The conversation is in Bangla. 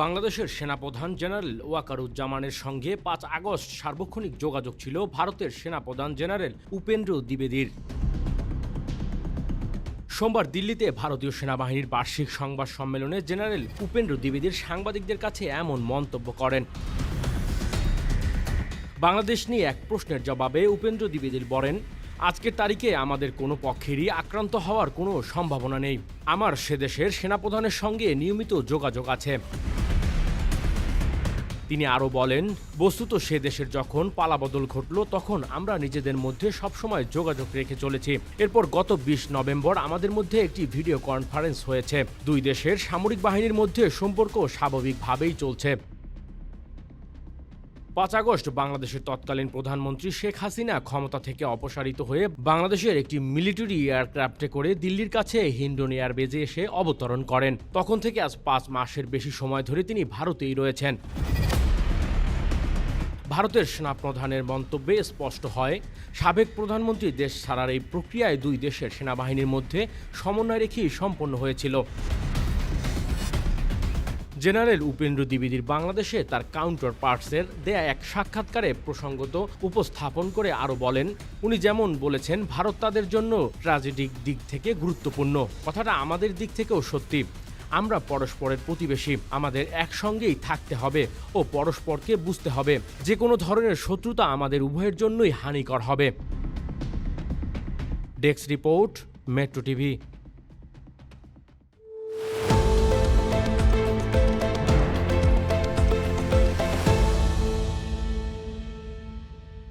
বাংলাদেশের সেনাপ্রধান জেনারেল ওয়াকারুজ্জামানের সঙ্গে পাঁচ আগস্ট সার্বক্ষণিক যোগাযোগ ছিল ভারতের সেনাপ্রধান জেনারেল উপেন্দ্র দ্বিবেদীর। সোমবার দিল্লিতে ভারতীয় সেনাবাহিনীর বার্ষিক সংবাদ সম্মেলনে জেনারেল উপেন্দ্র দ্বিবেদীর সাংবাদিকদের কাছে এমন মন্তব্য করেন। বাংলাদেশ নিয়ে এক প্রশ্নের জবাবে উপেন্দ্র দ্বিবেদীর বলেন, আজকের তারিখে আমাদের কোনো পক্ষেরই আক্রান্ত হওয়ার কোনো সম্ভাবনা নেই। আমার সে দেশের সেনাপ্রধানের সঙ্গে নিয়মিত যোগাযোগ আছে। তিনি আরও বলেন, বস্তুত সে দেশের যখন পালাবদল ঘটল, তখন আমরা নিজেদের মধ্যে সবসময় যোগাযোগ রেখে চলেছি। এরপর গত বিশ নভেম্বর আমাদের মধ্যে একটি ভিডিও কনফারেন্স হয়েছে। দুই দেশের সামরিক বাহিনীর মধ্যে সম্পর্ক স্বাভাবিকভাবেই চলছে। পাঁচ আগস্ট, বাংলাদেশের তৎকালীন প্রধানমন্ত্রী শেখ হাসিনা ক্ষমতা থেকে অপসারিত হয়ে বাংলাদেশের একটি মিলিটারি এয়ারক্রাফটে করে দিল্লির কাছে হিন্ডন এয়ারবেজে এসে অবতরণ করেন। তখন থেকে আজ পাঁচ মাসের বেশি সময় ধরে তিনি ভারতেই রয়েছেন। ভারতের সেনাপ্রধানের মন্তব্যে স্পষ্ট হয়, সাবেক প্রধানমন্ত্রী দেশ ছাড়ার এই প্রক্রিয়ায় দুই দেশের সেনাবাহিনীর মধ্যে সমন্বয় রেখেই সম্পন্ন হয়েছিল। জেনারেল উপেন্দ্র দ্বিবেদীর বাংলাদেশে তার কাউন্টার পার্টসের দেয়া এক সাক্ষাৎকারে প্রসঙ্গত উপস্থাপন করে আরও বলেন, উনি যেমন বলেছেন, ভারত তাদের জন্য ট্র্যাজেডিক দিক থেকে গুরুত্বপূর্ণ। কথাটা আমাদের দিক থেকেও সত্যি। আমরা পরস্পরের প্রতিবেশী। আমাদের একসঙ্গেই থাকতে হবে ও পরস্পরকে বুঝতে হবে। যে কোনো ধরনের শত্রুতা আমাদের উভয়ের জন্যই হানিকর হবে। Desk report, Metro TV.